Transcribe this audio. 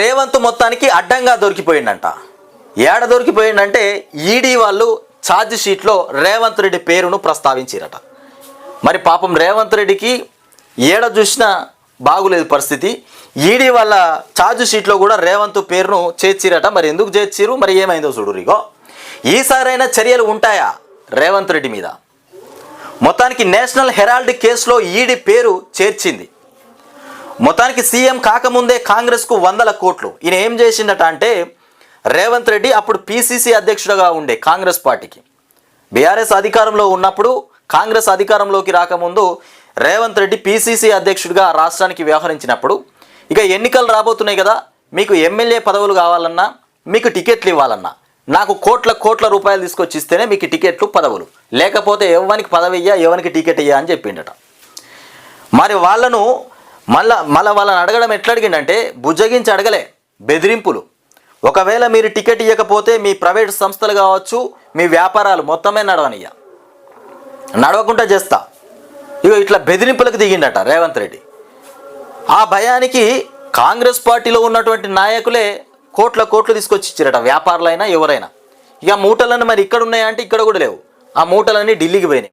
రేవంత్ మొత్తానికి అడ్డంగా దొరికిపోయిందంట ఏడ దొరికిపోయిందంటే ఈడీ వాళ్ళు ఛార్జ్ షీట్లో రేవంత్ రెడ్డి పేరును ప్రస్తావించారట. మరి పాపం రేవంత్ రెడ్డికి ఏడ చూసినా బాగులేదు పరిస్థితి. ఈడీ వాళ్ళ ఛార్జ్ షీట్లో కూడా రేవంత్ పేరును చేర్చిరట. మరి ఎందుకు చేర్చిరు మరి ఏమైందో చూడు రిగో. ఈసారైనా చర్యలు ఉంటాయా రేవంత్ రెడ్డి మీద? మొత్తానికి నేషనల్ హెరాల్డ్ కేసులో ఈడీ పేరు చేర్చింది. మొత్తానికి సీఎం కాకముందే కాంగ్రెస్కు వందల కోట్లు. ఈయన ఏం చేసిండట అంటే రేవంత్ రెడ్డి అప్పుడు పీసీసీ అధ్యక్షుడుగా ఉండే కాంగ్రెస్ పార్టీకి. బీఆర్ఎస్ అధికారంలో ఉన్నప్పుడు కాంగ్రెస్ అధికారంలోకి రాకముందు రేవంత్ రెడ్డి పీసీసీ అధ్యక్షుడిగా రాష్ట్రానికి వ్యవహరించినప్పుడు ఇక ఎన్నికలు రాబోతున్నాయి కదా మీకు ఎమ్మెల్యే పదవులు కావాలన్నా మీకు టికెట్లు ఇవ్వాలన్నా నాకు కోట్ల కోట్ల రూపాయలు తీసుకొచ్చి ఇస్తేనే మీకు టికెట్లు పదవులు. లేకపోతే ఎవరికి పదవి ఇయ్యా ఎవరికి టికెట్ ఇయ్యా అని చెప్పిండట. మరి వాళ్ళను మళ్ళా మళ్ళీ వాళ్ళని అడగడం ఎట్లా అడిగిండంటే బుజ్జగించి అడగలే బెదిరింపులు. ఒకవేళ మీరు టికెట్ ఇవ్వకపోతే మీ ప్రైవేట్ సంస్థలు కావచ్చు మీ వ్యాపారాలు మొత్తమే నడవనియ్య. నడవకుండా చేస్తా. ఇగో ఇట్లా బెదిరింపులకు దిగిండట రేవంత్ రెడ్డి. ఆ భయానికి కాంగ్రెస్ పార్టీలో ఉన్నటువంటి నాయకులే కోట్ల కోట్లు తీసుకొచ్చి ఇచ్చారట వ్యాపారులైనా ఎవరైనా. ఇక మూటలన్నీ మరి ఇక్కడ ఉన్నాయంటే ఇక్కడ కూడా లేవు. ఆ మూటలన్నీ ఢిల్లీకి పోయినాయి.